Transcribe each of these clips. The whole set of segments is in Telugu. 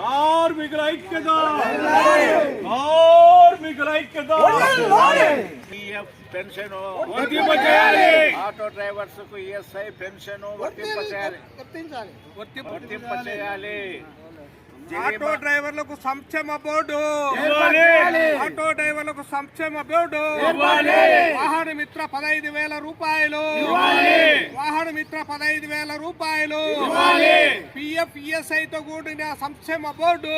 కార్మికుల ఐక్యత. కార్మికుల ఐక్యత. పిఎఫ్ పెన్షన్ ఆటో డ్రైవర్స్కు ఈఎస్ఐ పెన్షన్ వర్తింపచేయాలి వర్తింపచేయాలి ఆటో డ్రైవర్లకు సంక్షేమ బోర్డు. ఆటో డ్రైవర్లకు సంక్షేమ బోర్డు. వాహన మిత్ర పదహైదు వేల రూపాయలు. వాహన మిత్ర పదహైదు వేల రూపాయలు. పిఎఫ్ ఈఎస్ఐ తో కూడిన సంక్షేమ బోర్డు.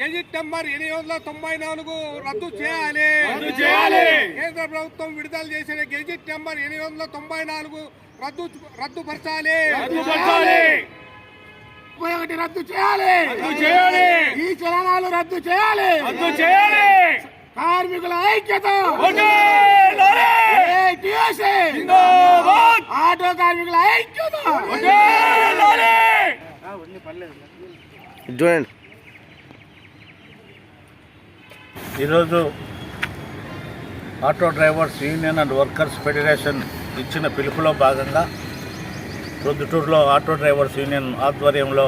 గెజిట్ నెంబర్ ఎనిమిది వందల తొంభై నాలుగు రద్దు చేయాలి రద్దు చేయాలి. కేంద్ర ప్రభుత్వం విడుదల చేసిన గెజిట్ నెంబర్ ఎనిమిది వందల తొంభై నాలుగు రద్దు రద్దుపరచాలి రద్దుపరచాలి. ముప్పై ఒకటి రద్దు చేయాలి. రద్దు చేయాలి. ఈ చలనాలు రద్దు చేయాలి. రద్దు చేయాలి. కార్మికుల ఐక్యత. ఆటో కార్మికుల ఐక్యత. ఈరోజు auto drivers union and workers federation ఇచ్చిన పిలుపులో భాగంగా ప్రొద్దుటూరులో ఆటో డ్రైవర్స్ యూనియన్ ఆధ్వర్యంలో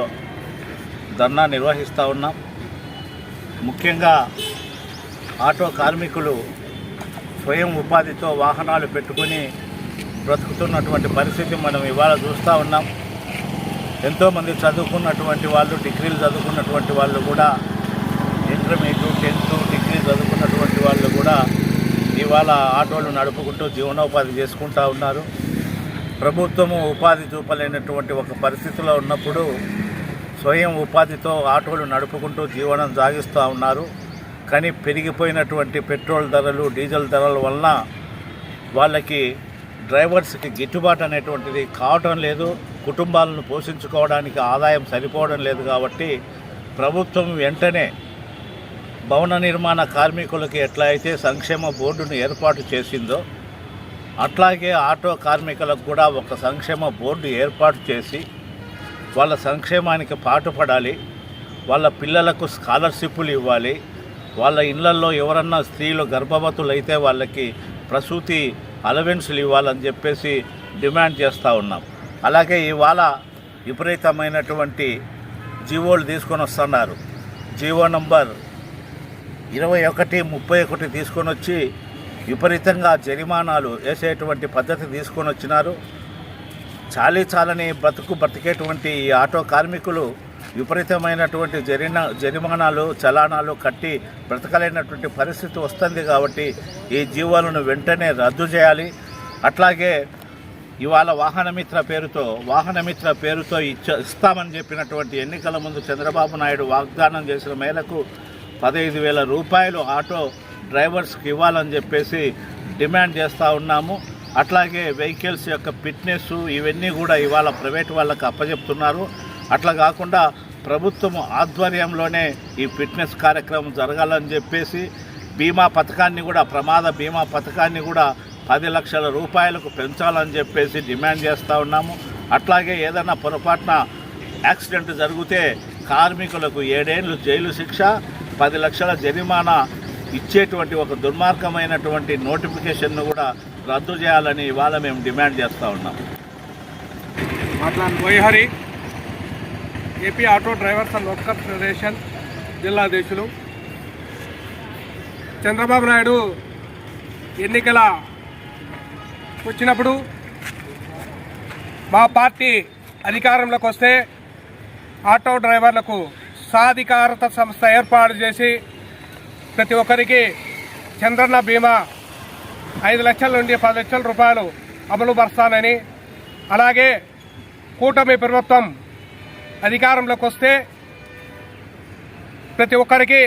ధర్నా నిర్వహిస్తూ ఉన్నాం. ముఖ్యంగా ఆటో కార్మికులు స్వయం ఉపాధితో వాహనాలు పెట్టుకొని బ్రతుకుతున్నటువంటి పరిస్థితి మనం ఇవాళ చూస్తూ ఉన్నాం. ఎంతోమంది చదువుకున్నటువంటి వాళ్ళు డిగ్రీలు చదువుకున్నటువంటి వాళ్ళు కూడా ఇంటర్మీడియట్ టెన్త్ డిగ్రీ చదువుకున్నటువంటి వాళ్ళు కూడా ఇవాళ ఆటోలు నడుపుకుంటూ జీవనోపాధి చేసుకుంటూ ఉన్నారు. ప్రభుత్వము ఉపాధి చూపలేనటువంటి ఒక పరిస్థితిలో ఉన్నప్పుడు స్వయం ఉపాధితో ఆటోలు నడుపుకుంటూ జీవనం సాగిస్తూ ఉన్నారు. కానీ పెరిగిపోయినటువంటి పెట్రోల్ ధరలు డీజిల్ ధరల వలన వాళ్ళకి డ్రైవర్స్కి గిట్టుబాటు అనేటువంటిది కావటం లేదు. కుటుంబాలను పోషించుకోవడానికి ఆదాయం సరిపోవడం లేదు కాబట్టి ప్రభుత్వం వెంటనే భవన నిర్మాణ కార్మికులకి ఎట్లా అయితే సంక్షేమ బోర్డును ఏర్పాటు చేసిందో అట్లాగే ఆటో కార్మికులకు కూడా ఒక సంక్షేమ బోర్డు ఏర్పాటు చేసి వాళ్ళ సంక్షేమానికి పాటుపడాలి. వాళ్ళ పిల్లలకు స్కాలర్షిప్లు ఇవ్వాలి. వాళ్ళ ఇళ్ళలో ఎవరన్నా స్త్రీలు గర్భవతులు అయితే వాళ్ళకి ప్రసూతి అలవెన్సులు ఇవ్వాలని చెప్పేసి డిమాండ్ చేస్తూ ఉన్నాం. అలాగే ఇవాళ విపరీతమైనటువంటి జీవోలు తీసుకొని వస్తున్నారు. జీవో నంబర్ ఇరవై ఒకటి ముప్పై ఒకటి తీసుకొని వచ్చి విపరీతంగా జరిమానాలు వేసేటువంటి పద్ధతి తీసుకొని వచ్చినారు. చాలీ చాలని బ్రతుకు బ్రతికేటువంటి ఈ ఆటో కార్మికులు విపరీతమైనటువంటి జరినా జరిమానాలు చలానాలు కట్టి బ్రతకలేనటువంటి పరిస్థితి వస్తుంది కాబట్టి ఈ జీవాలను వెంటనే రద్దు చేయాలి. అట్లాగే ఇవాళ వాహనమిత్ర పేరుతో వాహనమిత్ర పేరుతో ఇచ్చ ఇస్తామని చెప్పినటువంటి ఎన్నికల ముందు చంద్రబాబు నాయుడు వాగ్దానం చేసిన మేరకు పదహైదు వేల రూపాయలు ఆటో డ్రైవర్స్కి ఇవ్వాలని చెప్పేసి డిమాండ్ చేస్తూ ఉన్నాము. అట్లాగే వెహికల్స్ యొక్క ఫిట్నెస్ ఇవన్నీ కూడా ఇవాళ ప్రైవేట్ వాళ్ళకి అప్పచెప్తున్నారు అట్లా కాకుండా ప్రభుత్వం ఆధ్వర్యంలోనే ఈ ఫిట్నెస్ కార్యక్రమం జరగాలని చెప్పేసి బీమా పథకాన్ని కూడా ప్రమాద బీమా పథకాన్ని కూడా పది లక్షల రూపాయలకు పెంచాలని చెప్పేసి డిమాండ్ చేస్తూ ఉన్నాము. అట్లాగే ఏదైనా పొరపాటున యాక్సిడెంట్ జరిగితే కార్మికులకు ఏడేళ్ళు జైలు శిక్ష పది లక్షల జరిమానా ఇచ్చేటువంటి ఒక దుర్మార్గమైనటువంటి నోటిఫికేషన్ను కూడా రద్దు చేయాలని ఇవాళ మేము డిమాండ్ చేస్తూ ఉన్నాం. వైహరి AP auto drivers and workers federation జిల్లా అధ్యక్షులు. చంద్రబాబు నాయుడు ఎన్నికల వచ్చినప్పుడు మా పార్టీ అధికారంలోకి వస్తే ఆటో డ్రైవర్లకు సాధికారత సంస్థ ఏర్పాటు చేసి ప్రతి ఒక్కరికి చంద్రన్న బీమా ఐదు లక్షల నుండి పది లక్షల రూపాయలు అమలు పరుస్తానని అలాగే కూటమి ప్రభుత్వం అధికారంలోకి వస్తే ప్రతి ఒక్కరికి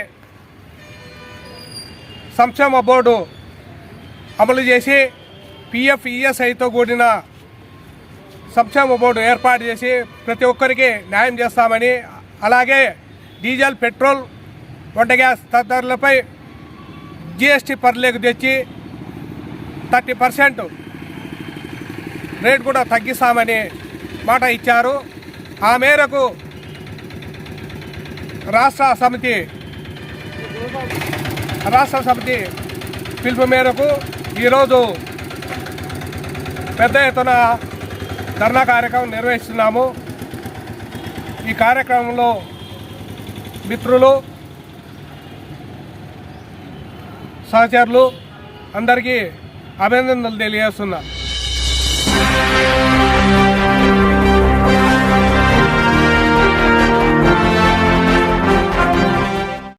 సంక్షేమ బోర్డు అమలు చేసి పిఎఫ్ ఈఎస్ఐతో కూడిన సంక్షేమ బోర్డు ఏర్పాటు చేసి ప్రతి ఒక్కరికి న్యాయం చేస్తామని అలాగే డీజిల్ పెట్రోల్ వంట గ్యాస్ తదితరులపై జిఎస్టీ పర్లేకు తెచ్చి థర్టీ పర్సెంట్ రేట్ కూడా తగ్గిస్తామని మాట ఇచ్చారు. ఆ మేరకు రాష్ట్ర సమితి రాష్ట్ర సమితి పిలుపు మేరకు ఈరోజు పెద్ద ఎత్తున ధర్నా కార్యక్రమం నిర్వహిస్తున్నాము. ఈ కార్యక్రమంలో మిత్రులు సహచరులు అందరికీ అభినందనలు తెలియజేస్తున్నాను